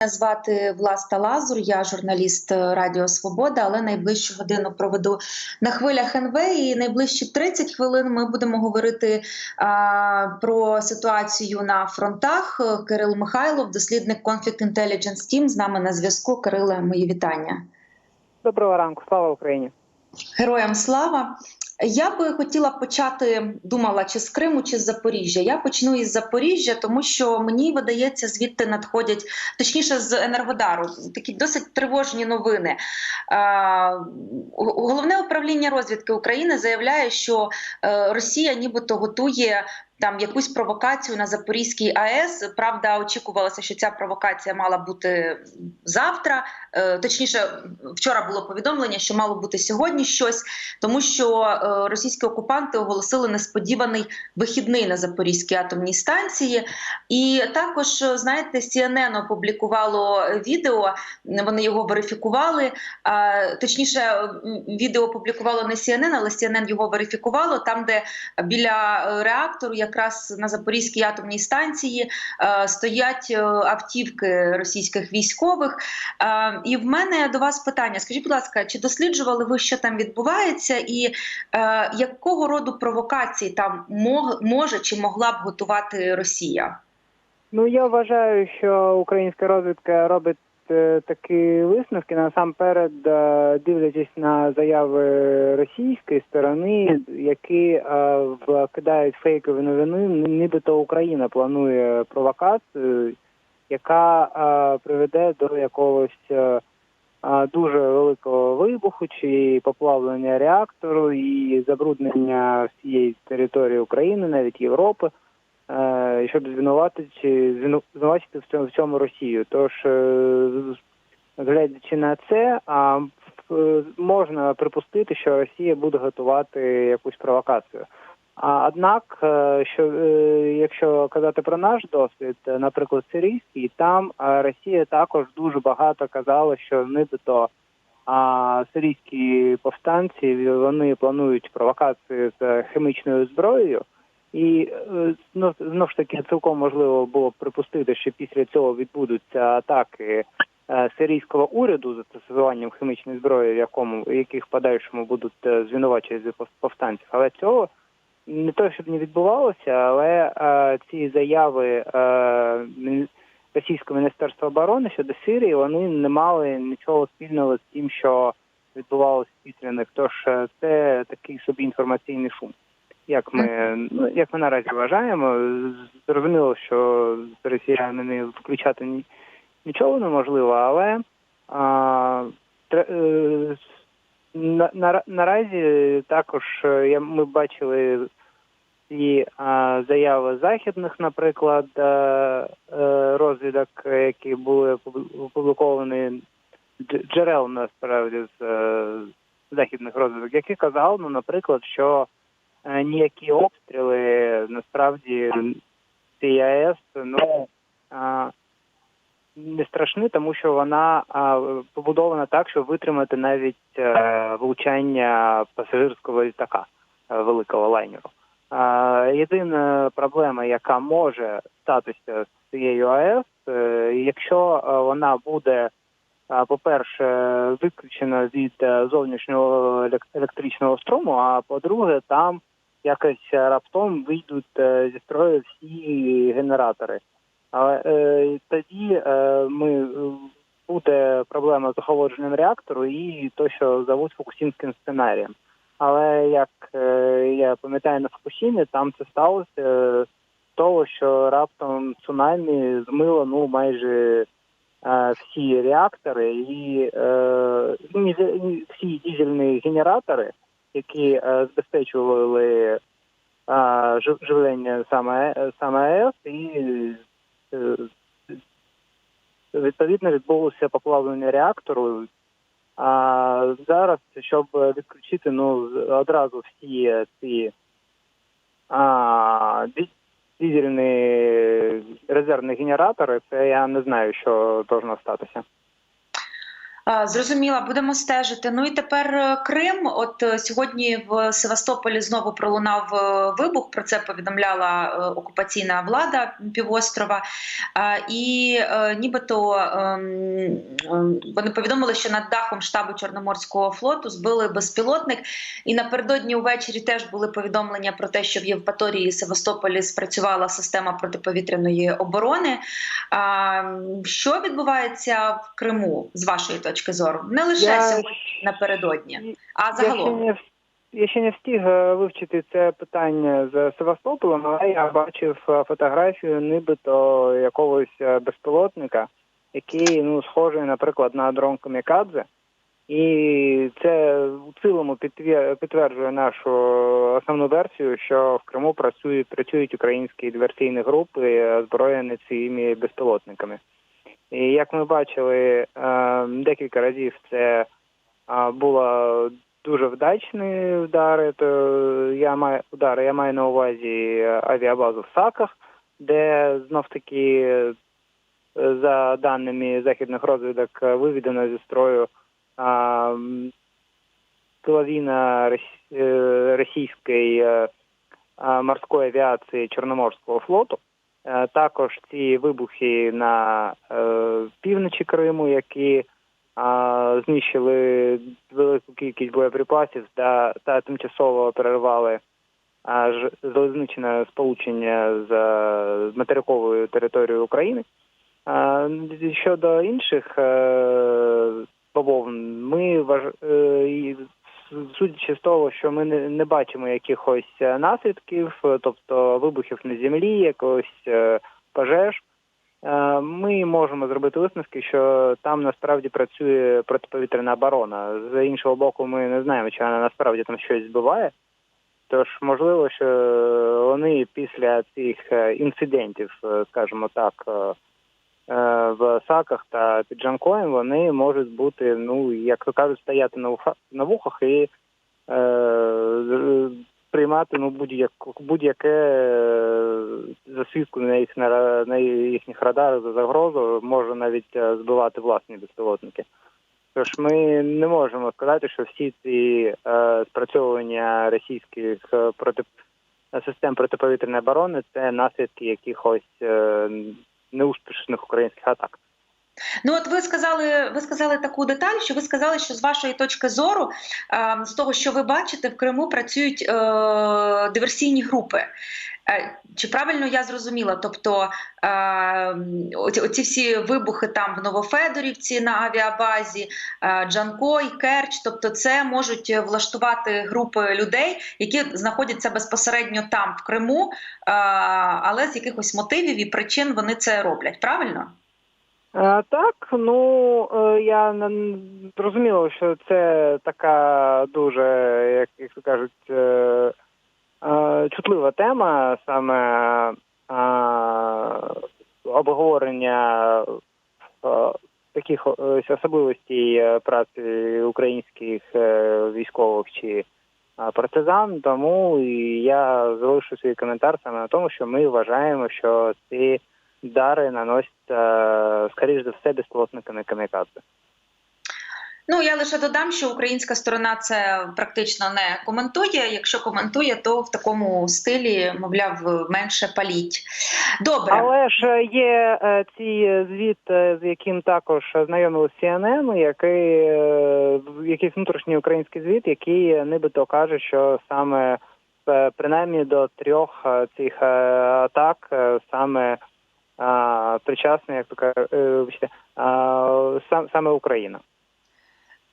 Мене звати Власта Лазур, я журналіст е, Радіо Свобода, але найближчу годину проведу на хвилях НВ. І найближчі 30 хвилин ми будемо говорити а, про ситуацію на фронтах. Е, Кирил Михайлов, дослідник Conflict Intelligence Team, з нами на зв'язку. Кириле, мої вітання. Доброго ранку, слава Україні. Героям слава. Я би хотіла почати, думала, чи з Криму, чи з Запоріжжя. Я почну із Запоріжжя, тому що мені видається, звідти надходять, точніше, з Енергодару, такі досить тривожні новини. Головне управління розвідки України заявляє, що е, Росія нібито готує. Там якусь провокацію на Запорізькій АЕС. Правда, очікувалося, що ця провокація мала бути завтра. Е, точніше, вчора було повідомлення, що мало бути сьогодні щось, тому що е, російські окупанти оголосили несподіваний вихідний на Запорізькій атомній станції. І також, е, знаєте, CNN опублікувало відео, вони його верифікували. Точніше, відео опублікувало не CNN, але CNN його верифікувало там, де біля реактору, якраз на Запорізькій атомній станції, стоять автівки російських військових. І в мене до вас питання: скажіть, будь ласка, чи досліджували ви, що там відбувається, і е, якого роду провокації там мог, може чи могла б готувати Росія? Ну я вважаю, що українська розвідка робить е, такі висновки. Насамперед, е, дивлячись на заяви російської сторони, які е, вкидають фейкові новини, нібито Україна планує провокацію яка приведе до якогось дуже великого вибуху чи поплавлення реактору і забруднення всієї території України, навіть Європи, щоб звинуватити звинуватити в цьому, в цьому Росію. Тож, е, глядячи на це, а можна припустити, що Росія буде готувати якусь провокацію. Однак, е, що е, якщо казати про наш досвід, е, наприклад, сирійський, там Росія також дуже багато казала, що нібито сирійські повстанці вони планують провокації з хімічною зброєю, і ну, знову ж таки цілком можливо було припустити, що після цього відбудуться атаки сирійського уряду за застосуванням хімічної зброї, в якому яких подальшому будуть звинувачені повстанців, але цього не то, щоб не відбувалося, але е, ці заяви е, російського міністерства оборони щодо Сирії вони не мали нічого спільного з тим, що відбувалося в післяних. Тож е, це такий собі інформаційний шум. Як ми ну як ми наразі вважаємо, зрозуміло, що з росіянами включати ні, нічого неможливо, але а, тр, е, на, на, наразі також е, ми бачили ці а, заяви західних, наприклад, а, е, е, розвідок, які були опубліковані джерел насправді з західних розвідок, які казали, ну, наприклад, що ніякі обстріли насправді цієї ну. Не страшні, тому що вона побудована так, щоб витримати навіть е, влучання пасажирського літака великого лайнеру. Єдина проблема, яка може статися з цією АЕС, е, якщо вона буде, по-перше, виключена від е, зовнішнього електричного струму, а по-друге, там якось раптом вийдуть зі строю всі генератори. Але е, тоді е, ми буде проблема з охолодженням реактору і то, що зовуть фокусінським сценарієм. Але як е, я пам'ятаю на Фукусімі, там це сталося з того, що раптом цунамі змило ну майже е, всі реактори і е, всі дізельні генератори, які е, забезпечували живлення саме саме АЕС, і е, відповідно відбулося поплавлення реактору. А зараз, щоб відключити ну одразу всі ці а, дизельні резервні генератори, це я не знаю, що должно статися. Зрозуміла, будемо стежити. Ну і тепер е, Крим. От е, сьогодні в Севастополі знову пролунав е, вибух. Про це повідомляла окупаційна влада півострова. І нібито ем, ем, вони повідомили, що над дахом штабу Чорноморського флоту збили безпілотник. І напередодні увечері теж були повідомлення про те, що в Євпаторії Севастополі спрацювала система протиповітряної оборони. Що відбувається в Криму з вашої точки зору? Не лише Я сьогодні напередодні, а Я ще загалом. не я ще не встиг е, вивчити це питання з Севастополем, але я бачив е, фотографію нібито якогось е, безпілотника, який ну схожий, наприклад, на дрон Камікадзе. І це в цілому підтвер- підтверджує нашу основну версію, що в Криму працюють працюють українські диверсійні групи, озброєні цими безпілотниками. І як ми бачили е, декілька разів, це було дуже вдачні удари. То я маю удари. Я маю на увазі авіабазу в Саках, де знов таки, е, за даними західних розвідок, е, виведено зі строю половина е, російської е, морської авіації Чорноморського флоту. Е, Також ці вибухи на е, півночі Криму, які знищили велику кількість боєприпасів та, та тимчасово перервали залізничне сполучення з, е, материковою територією України. Щодо інших е, бавовн, ми е, судячи з того, що ми не, не бачимо якихось е, наслідків, е, тобто вибухів на землі, якогось е, пожеж, Ми можемо зробити висновки, що там насправді працює протиповітряна оборона. З іншого боку, ми не знаємо, чи вона насправді там щось збиває. Тож можливо, що вони після цих інцидентів, скажімо так, в саках та під Джанкоєм, вони можуть бути, ну як то кажуть, стояти на вуха на вухах і е, приймати ну будь-як будь-яке е, засвідку на їх на, їхніх радарах за загрозу може навіть е, збивати власні безпілотники. Тож ми не можемо сказати, що всі ці е, спрацьовування російських е, проти систем протиповітряної оборони це наслідки якихось е, nus nach Ukrainsk hatakt. Ну, от ви сказали, ви сказали таку деталь, що ви сказали, що з вашої точки зору, е, з того, що ви бачите, в Криму працюють е, диверсійні групи. Е, Чи правильно я зрозуміла? Тобто е, оці, всі вибухи там в Новофедорівці на авіабазі, е, Джанкой, Керч, тобто це можуть влаштувати групи людей, які знаходяться безпосередньо там, в Криму, але з якихось мотивів і причин вони це роблять. Правильно? Е, Так, ну е, я зрозуміло, що це така дуже, як, як то кажуть, е, чутлива тема, саме обговорення таких особливостей праці українських військових чи партизан. Тому я залишу свій коментар саме на тому, що ми вважаємо, що ці удари наносять, е, скоріш за все, безпілотниками камікадзе. Ну я лише додам, що українська сторона це практично не коментує. Якщо коментує, то в такому стилі, мовляв, менше паліть. Добре, Але ж є е, ці звіт, е, з яким також знайомили CNN, який, е, якийсь внутрішній український звіт, який нібито каже, що саме е, принаймні до трьох е, цих е, атак е, саме е, причасна, як то кажуть, е, саме Україна.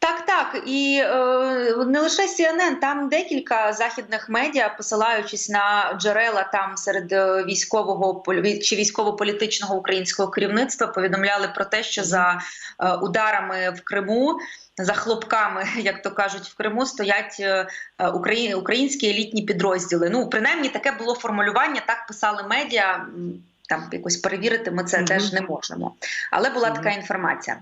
так, так. І е, не лише CNN, там декілька західних медіа, посилаючись на джерела там серед е, військового чи військово-політичного українського керівництва, повідомляли про те, що за е, ударами в Криму. За хлопками, як то кажуть, в Криму стоять е, украї- українські елітні підрозділи. Ну, принаймні, таке було формулювання, так писали медіа. Там якось перевірити ми це Мгм. теж не можемо. Але була Мгм. така інформація.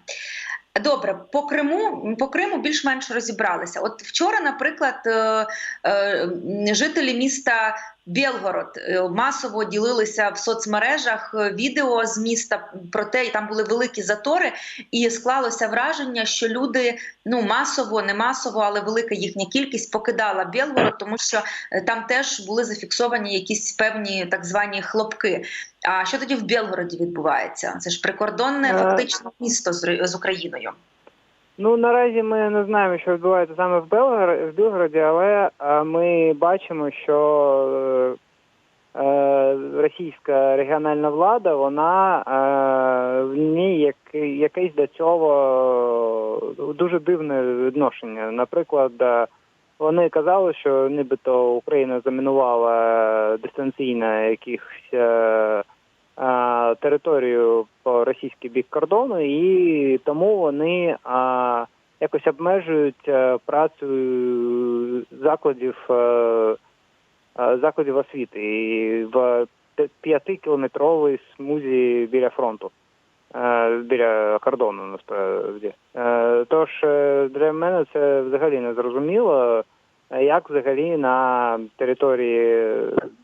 Добре, по Криму по Криму більш-менш розібралися. От вчора, наприклад, е, е, жителі міста Білгород Е, масово ділилися в соцмережах е, відео з міста про те, і там були великі затори, і склалося враження, що люди ну масово, не масово, але велика їхня кількість покидала Білгород, тому що е, там теж були зафіксовані якісь певні так звані хлопки. А що тоді в Білгороді відбувається? Це ж прикордонне фактично місто з Україною. Ну наразі ми не знаємо, що відбувається саме в Белгороді, в Білгороді, але е, ми бачимо, що е, е, російська регіональна влада, вона в ній як, якесь до цього дуже дивне відношення. Наприклад, вони казали, що нібито Україна замінувала дистанційно якихось. Е, територію по російський бік кордону, і тому вони а, якось обмежують е, працю закладів е, е, закладів освіти і в п'я- п'ятикілометровій смузі біля фронту. е, Біля кордону насправді. Е, Тож е, для мене це взагалі не зрозуміло, е, як взагалі на території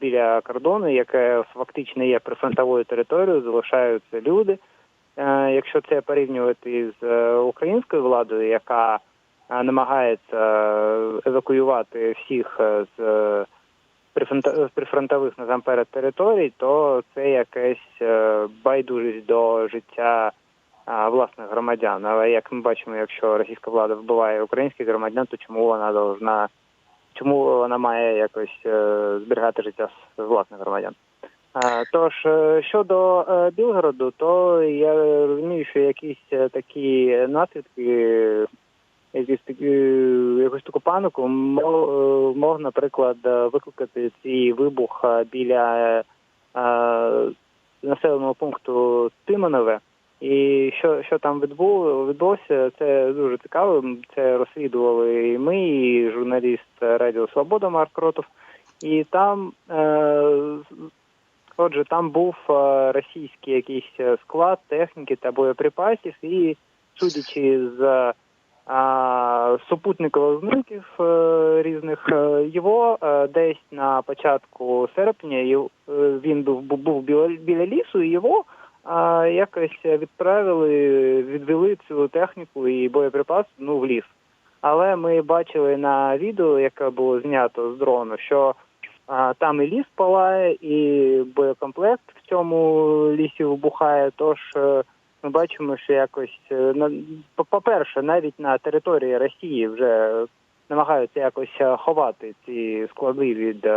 біля кордону, яке фактично є прифронтовою територією, залишаються люди. Е, Якщо це порівнювати з е, українською владою, яка е, намагається евакуювати всіх з прифронтових насамперед територій, то це якась байдужість до життя власних громадян. Але як ми бачимо, якщо російська влада вбиває українських громадян, то чому вона должна чому вона має якось е, зберігати життя власних громадян? Тож е, щодо е, Білгороду, то я розумію, що якісь такі наслідки, якісь такі, якусь таку панику мог, наприклад, викликати цей вибух біля населеного пункту Тимонове. І що, що там відбуло, відбулося, це дуже цікаво. Це розслідували і ми, і журналіст Радіо Свобода Марк Ротов. І там, е, отже, там був е, російський якийсь склад техніки та боєприпасів, і судячи з а, супутникових знімків е, різних, е, його е, десь на початку серпня е, він був, був, біля лісу, і його а, якось відправили, відвели цю техніку і боєприпас ну, в ліс. Але ми бачили на відео, яке було знято з дрону, що а, там і ліс палає, і боєкомплект в цьому лісі вибухає. Тож е, ми бачимо, що якось е, по-перше, навіть на території Росії вже намагаються якось е, ховати ці склади від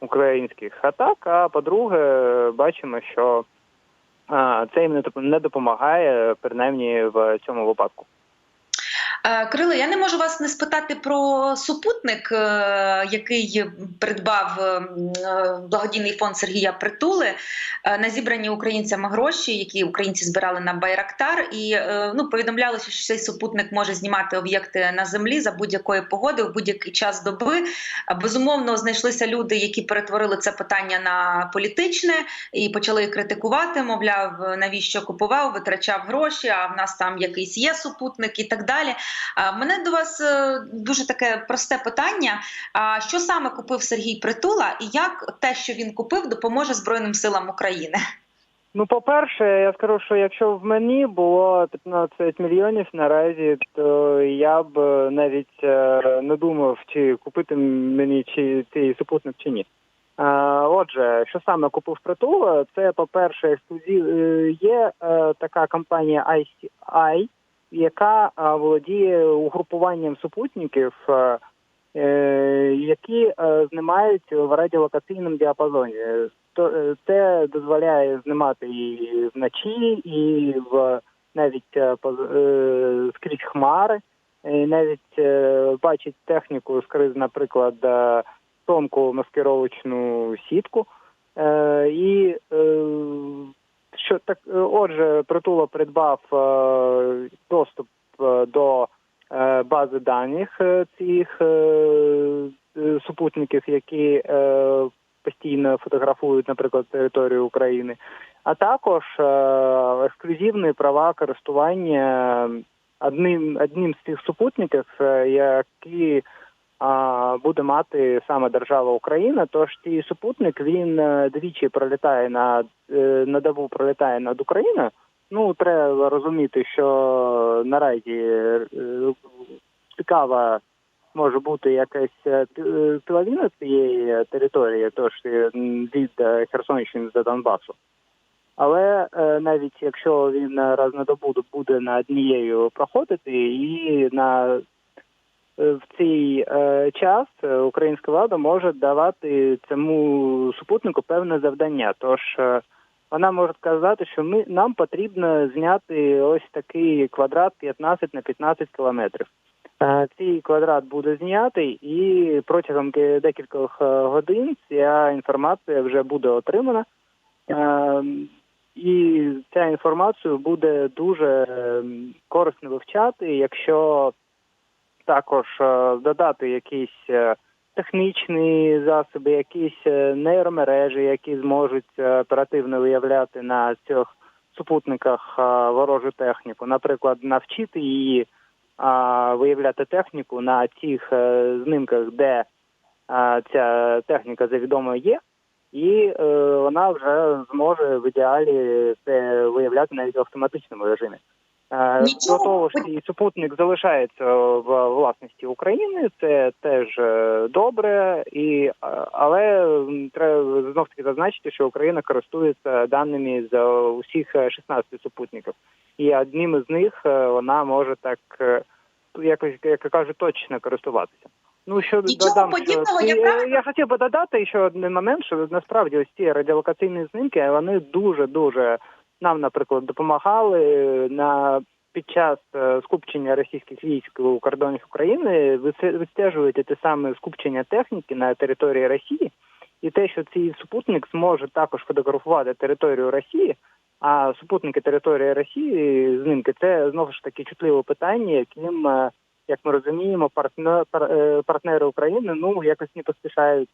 українських атак. А по-друге, бачимо, що це їм не доп- не допомагає, принаймні в цьому випадку. Е, Кирило, я не можу вас не спитати про супутник, е, який придбав е, благодійний фонд Сергія Притули на зібрані українцями гроші, які українці збирали на Байрактар, і ну повідомлялося, що цей супутник може знімати об'єкти на землі за будь-якої погоди в будь-який час доби. Безумовно, знайшлися люди, які перетворили це питання на політичне і почали критикувати. Мовляв, навіщо купував, витрачав гроші. А в нас там якийсь є супутник і так далі. А, Мене до вас е, дуже таке просте питання. Що саме купив Сергій Притула, і як те, що він купив, допоможе Збройним силам України? Ну, по-перше, я скажу, що якщо в мені було 15 мільйонів наразі, то я б е, навіть е, не думав, чи купити мені чи цей супутник чи ні. Е, Отже, що саме купив притула, це, по-перше, ексклюзив е, є е, така компанія ICI, яка е, володіє угрупуванням супутників, е, е, які знімають в радіолокаційному діапазоні. Це дозволяє знімати і вночі, і в навіть скрізь хмари, і навіть бачить техніку скрізь, наприклад, тонку маскировочну сітку. І що так, е, отже, притула придбав е, доступ е, до бази даних цих супутників, які постійно фотографують, наприклад, територію України, а також ексклюзивні права користування одним одним з цих супутників, які буде мати саме держава Україна. Тож цей супутник він е, двічі пролітає над е, на добу пролітає над Україною. Ну треба розуміти, що наразі е, цікава може бути якась половина цієї території, тож від Херсонщини до Донбасу. Але навіть якщо він раз на добу буде над однією проходити, і на в цей е, час е, українська влада може давати цьому супутнику певне завдання. Тож е, вона може сказати, що ми нам потрібно зняти ось такий квадрат 15 на 15 кілометрів. Е, Цей квадрат буде знятий, і протягом декількох е, годин ця інформація вже буде отримана. Е, І ця інформацію буде дуже ем, корисно вивчати, якщо також е, додати якісь е, технічні засоби, якісь е, нейромережі, які зможуть оперативно виявляти на цих супутниках ворожу техніку. Наприклад, навчити її виявляти техніку на тих знимках, де ця техніка завідомо є, і е, вона вже зможе в ідеалі це виявляти навіть в автоматичному режимі. Е, Нічого До того ж, цей супутник залишається в власності України. Це теж е, добре, і е, але треба знов таки зазначити, що Україна користується даними з усіх е, 16 супутників, і одним із них вона може так якось як я кажу, точно користуватися. Ну що Нічого додам, подібного, що я ці- я хотів би додати ще один момент, що насправді ось ці радіолокаційні знімки вони дуже дуже нам, наприклад, допомагали на під час е, скупчення російських військ у кордонах України вистежувати те саме скупчення техніки на території Росії, і те, що цей супутник зможе також фотографувати територію Росії. А супутники території Росії знімки це знову ж таки чутливе питання, яким, е, як ми розуміємо, партнер, е, партнери України ну якось не поспішають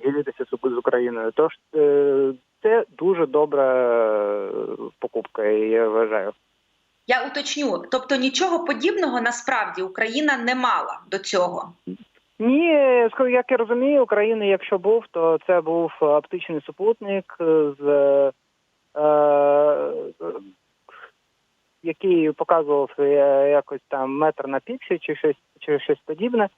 ділитися з Україною. Тож це дуже добра е, покупка, я вважаю. Я уточню, тобто нічого подібного насправді Україна не мала до цього. Ні, як я розумію, України, якщо був, то це був оптичний супутник з е, е, який показував е, якось там метр на піксель чи щось чи щось подібне.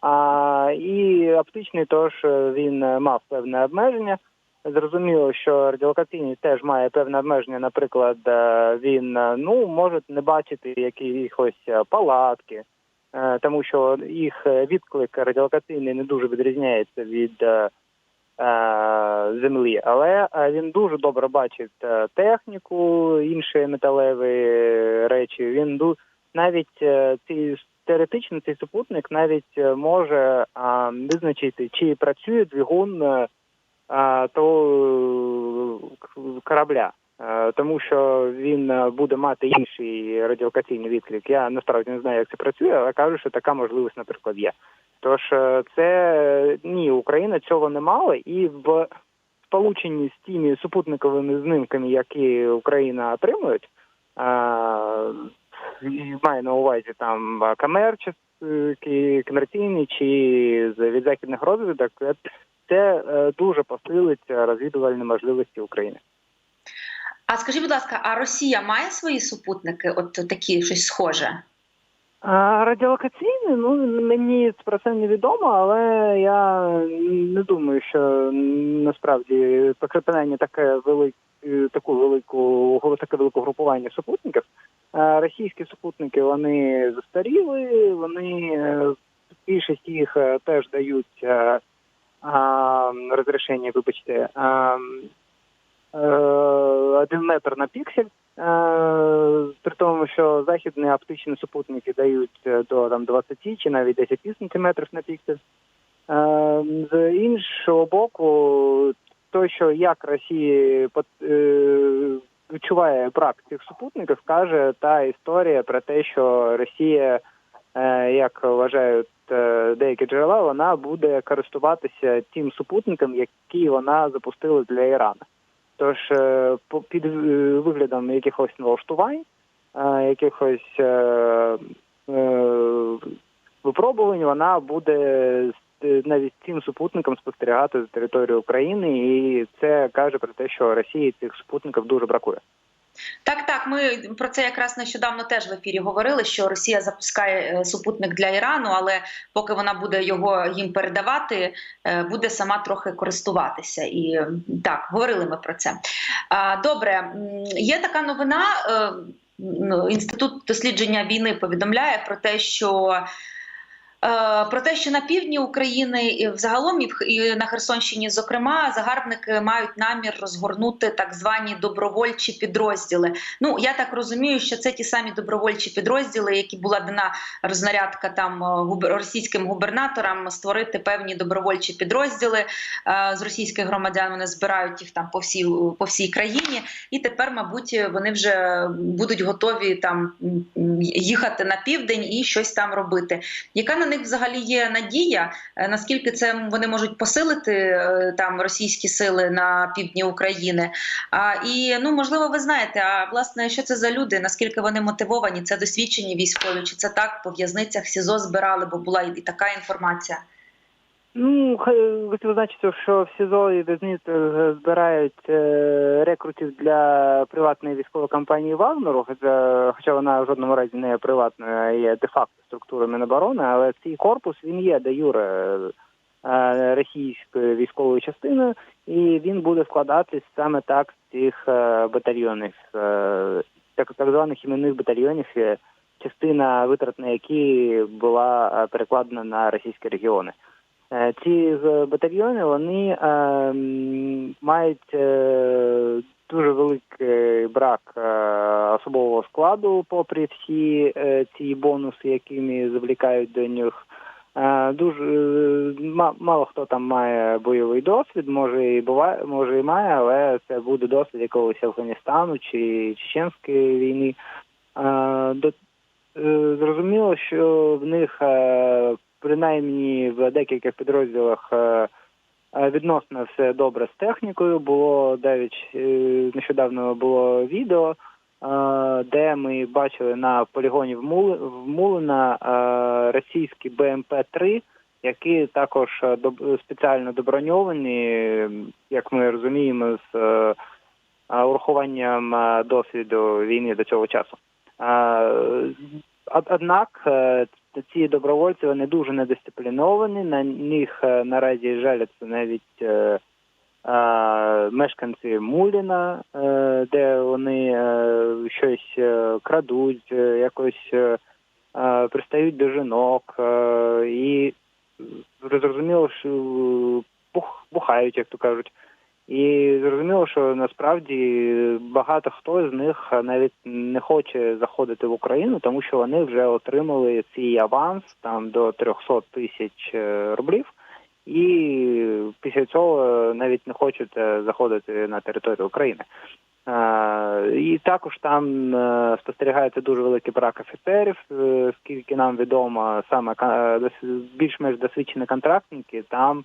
А, і оптичний тож е, він мав певне обмеження. Зрозуміло, що радіолокаційний теж має певне обмеження. Наприклад, е, він е, ну може не бачити якихось е, палатки, тому що їх відклик радіолокаційний не дуже відрізняється від землі, але він дуже добре бачить техніку, інші металеві речі. Він навіть ці теоретично цей супутник навіть може визначити, чи працює двигун того е, корабля. Е, Тому що він е, буде мати інший радіолокаційний відклик. Я насправді не знаю, як це працює, але кажу, що така можливість, наприклад, є. Тож це ні, Україна цього не мала, і в сполученні з тими супутниковими знимками, які Україна отримують, маю на увазі там е, комерційні, чи від західних розвідок, е, це е, дуже посилить розвідувальні можливості України. А скажіть, будь ласка, а Росія має свої супутники? От такі щось схоже? А радіолокаційний, ну мені про це не відомо, але я не думаю, що насправді припинення таке велик, е, таку велику таке велике групування супутників. А російські супутники вони застаріли, вони е, більшість їх е, теж дають а, розрішення, вибачте, а, е, один метр на піксель. Е, При тому, що західні оптичні супутники дають до там 20 чи навіть 10 сантиметрів на піксель. З іншого боку, то, що як Росія е, відчуває брак цих супутників, каже та історія про те, що Росія, як вважають е, деякі джерела, вона буде користуватися тим супутником, який вона запустила для Ірану. Тож е, під е, виглядом якихось налаштувань, е, якихось е, е, випробувань вона буде навіть цим супутником спостерігати за територією України, і це каже про те, що Росії цих супутників дуже бракує. Так, так, ми про це якраз нещодавно теж в ефірі говорили, що Росія запускає е, супутник для Ірану, але поки вона буде його їм передавати, е, буде сама трохи користуватися. І так, говорили ми про це. Добре, є така новина. е, ну, Інститут дослідження війни повідомляє про те, що. Е, Про те, що на півдні України і взагалом і на Херсонщині, зокрема, загарбники мають намір розгорнути так звані добровольчі підрозділи. Ну я так розумію, що це ті самі добровольчі підрозділи, які була дана рознарядка там е, російським губернаторам створити певні добровольчі підрозділи е, з російських громадян. Вони збирають їх там по всій по всій країні, і тепер, мабуть, вони вже будуть готові там їхати на південь і щось там робити. Яка на них взагалі є надія? Е, Наскільки це вони можуть посилити е, там російські сили на півдні України? А, і ну можливо, ви знаєте, а власне, що це за люди? Наскільки вони мотивовані? Це досвідчені військові? Чи це так по в'язницях СІЗО збирали? Бо була і така інформація. Ну, хочу зазначити, що в СІЗО і в'язниці е, збирають е, рекрутів для приватної військової компанії Вагнеру, хоча, вона в жодному разі не є приватною, а є де-факто структурою Міноборони, але цей корпус він є де юре е, російською військовою частиною, і він буде складатись саме так з цих батальйонів, так, званих іменних батальйонів, частина витрат на які була перекладена на російські регіони. Е, Ці е, батальйони вони е, мають дуже великий брак особового складу, попри всі ці бонуси, якими завлікають до них. Дуже мало хто там має бойовий досвід, може і буває, може і має, але це буде досвід якогось Афганістану чи Чеченської війни. Зрозуміло, що в них принаймні в декількох підрозділах е, е, відносно все добре з технікою. Було навіть е, нещодавно було відео, де ми бачили на полігоні в Мулина е, російські БМП-3, які також спеціально доброньовані, як ми розуміємо, з урахуванням досвіду війни до цього часу. Однак ці добровольці вони дуже недисципліновані. На них е, наразі жаляться навіть е, е, мешканці Муліна, е, де вони е, щось е, крадуть, якось пристають до жінок і зрозуміло, що бух, бухають, як то кажуть. І зрозуміло, що насправді багато хто з них навіть не хоче заходити в Україну, тому що вони вже отримали цей аванс там до 300 тисяч е, рублів, і після цього навіть не хочуть заходити на територію України. Е, І також там е, спостерігається дуже великий брак офіцерів, скільки нам відомо, саме більш-менш досвідчені контрактники там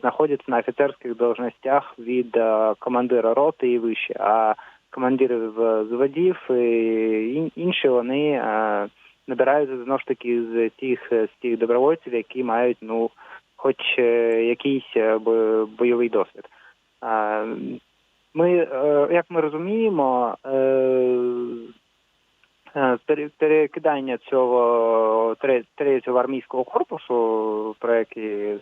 знаходяться на офіцерських должностях від командира роти і вище. А командирів зводів і ін- інші вони набираються знову ж таки з тих з тих добровольців, які мають ну хоч е, якийсь е, бойовий досвід. Ми, е, як ми розуміємо, пере- перекидання цього тре- третього армійського корпусу, про який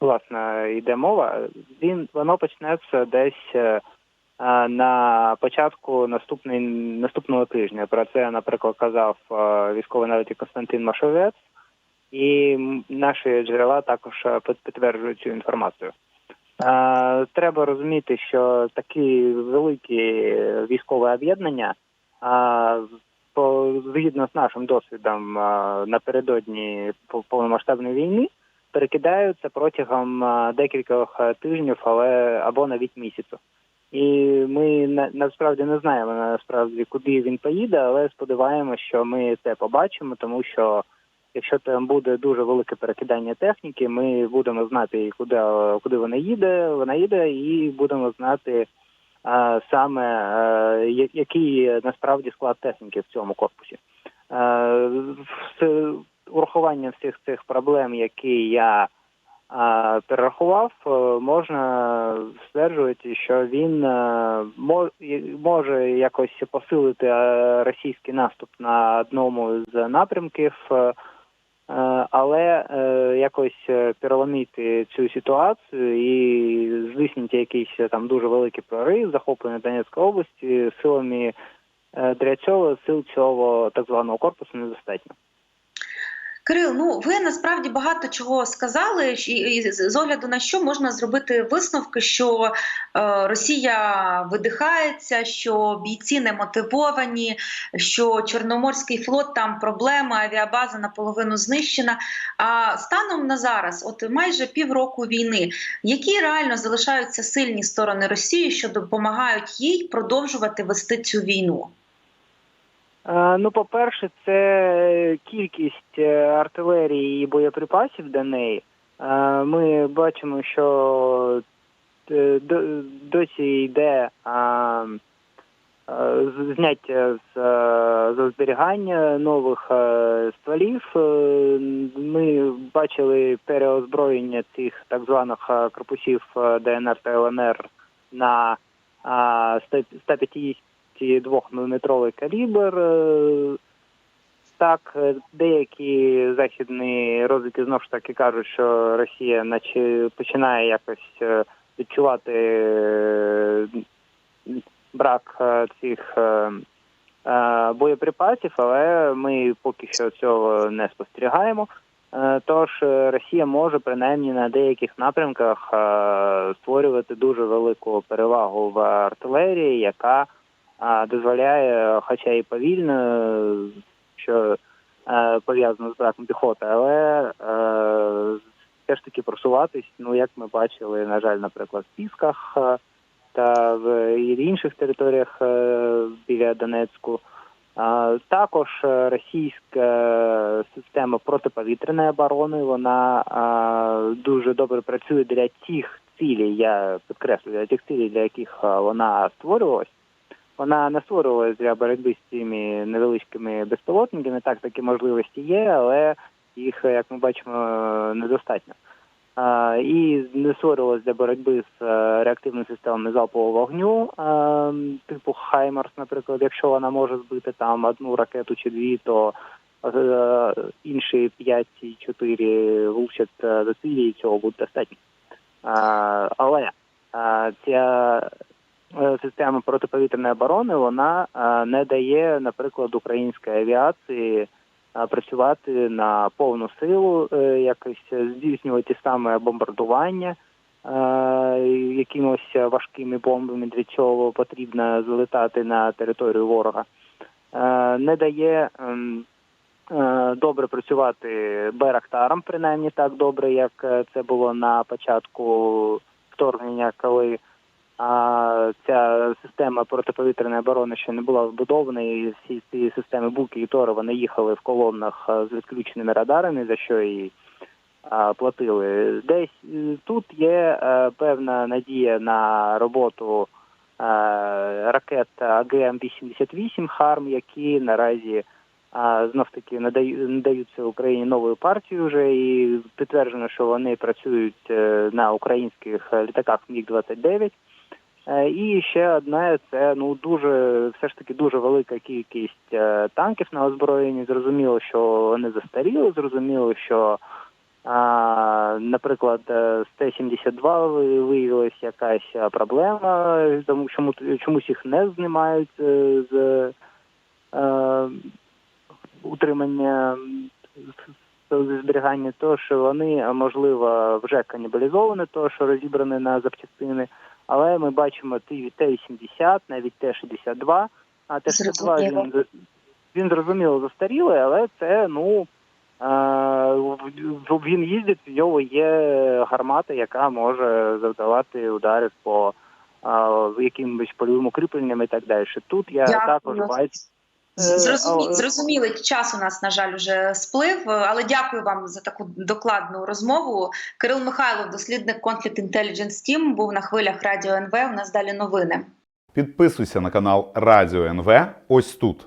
власне йде мова, він воно почнеться десь е, е, на початку наступний, наступного тижня. Про це, наприклад, казав е, військовий навіть Константин Машовець, і наші джерела також підтверджують цю інформацію. Треба розуміти, що такі великі військові об'єднання, згідно з нашим досвідом напередодні повномасштабної війни, перекидаються протягом е, декількох е, тижнів, але або навіть місяцю. І ми насправді не знаємо насправді, куди він поїде, але сподіваємося, що ми це побачимо, тому що якщо там буде дуже велике перекидання техніки, ми будемо знати, куди, куди вона їде, вона їде, і будемо знати е, саме е, я- який насправді склад техніки в цьому корпусі. Е, з- урахуванням всіх цих проблем, які я а, перерахував, е, можна стверджувати, що він е, мо- і- може якось посилити е, російський наступ на одному з напрямків, е, е, але е, якось е, переломити цю ситуацію і здійснити якийсь е, там дуже великий прорив, захоплення Донецької області силами е, для цього сил цього так званого корпусу недостатньо. Кирил, ну ви насправді багато чого сказали, і, з огляду на що можна зробити висновки, що е, Росія видихається, що бійці не мотивовані, що Чорноморський флот там проблема, авіабаза наполовину знищена. А станом на зараз, от майже півроку війни, які реально залишаються сильні сторони Росії, що допомагають їй продовжувати вести цю війну? Е, ну, по-перше, це кількість е, артилерії і боєприпасів до неї. Е, ми бачимо, що досі йде зняття з зберігання нових стволів. Ми бачили переозброєння цих так званих корпусів ДНР та ЛНР на 150 позиції двохміліметровий калібр. Е, так, е, деякі західні розвідки знову ж таки кажуть, що Росія наче починає якось е, відчувати брак цих боєприпасів, але ми поки що цього не спостерігаємо. Тож Росія може принаймні на деяких напрямках створювати дуже велику перевагу в артилерії, яка дозволяє, хоча і повільно, що е, пов'язано з браком піхоти, але е, все ж таки просуватись, ну як ми бачили, на жаль, наприклад, в Пісках е, та в інших територіях біля Донецьку. Також російська система протиповітряної оборони вона дуже добре працює для тих цілей, я підкреслюю, для тих цілей, для яких вона створювалась. Вона не створювалась для боротьби з цими невеличкими безпілотниками. Так, такі можливості є, але їх, як ми бачимо, недостатньо. І не створювалась для боротьби з е, реактивними системами залпового вогню, е, типу Хаймарс, наприклад, якщо вона може збити там одну ракету чи дві, то е, інші п'ять чи чотири влучать до цілі, і цього буде достатньо. Але ця система протиповітряної оборони вона е, не дає, наприклад, українській авіації працювати на повну силу, е, якось здійснювати саме бомбардування е, якимось важкими бомбами. Для цього потрібно залетати на територію ворога. Е, Не дає ем, е, добре працювати Берахтаром, принаймні так добре, як е, це було на початку вторгнення, коли а ця система протиповітряної оборони ще не була вбудована, і всі ці системи Буки і Тори вони їхали в колонах з відключеними радарами, за що і платили. Десь е, тут є е, певна надія на роботу е, ракет АГМ-88 ХАРМ, які наразі знов таки надаються Україні новою партією вже і підтверджено, що вони працюють на українських літаках Міг-29. Е, І ще одне це ну дуже все ж таки дуже велика кількість е, танків на озброєнні. Зрозуміло, що вони застаріли. Зрозуміло, що, наприклад, е, з Т-72 ви- виявилась якась е, проблема, тому чому чомусь їх не знімають е, з е, утримання зберігання, то що вони можливо вже канібалізовані, то що розібрані на запчастини. Але ми бачимо Т- Т-80, навіть Т-62, а Т-62 Зрозуміло. він, він зрозуміло застарілий, але це ну е, він їздить, в нього є гармата, яка може завдавати удари по е, якимось польовим укріпленням і так далі. Тут я Дякую. також бачу. Зрозумі... Е, Зрозуміли, час у нас, на жаль, вже сплив, але дякую вам за таку докладну розмову. Кирил Михайлов, дослідник Conflict Intelligence Team, був на хвилях Радіо НВ. У нас далі новини. Підписуйся на канал Радіо НВ ось тут.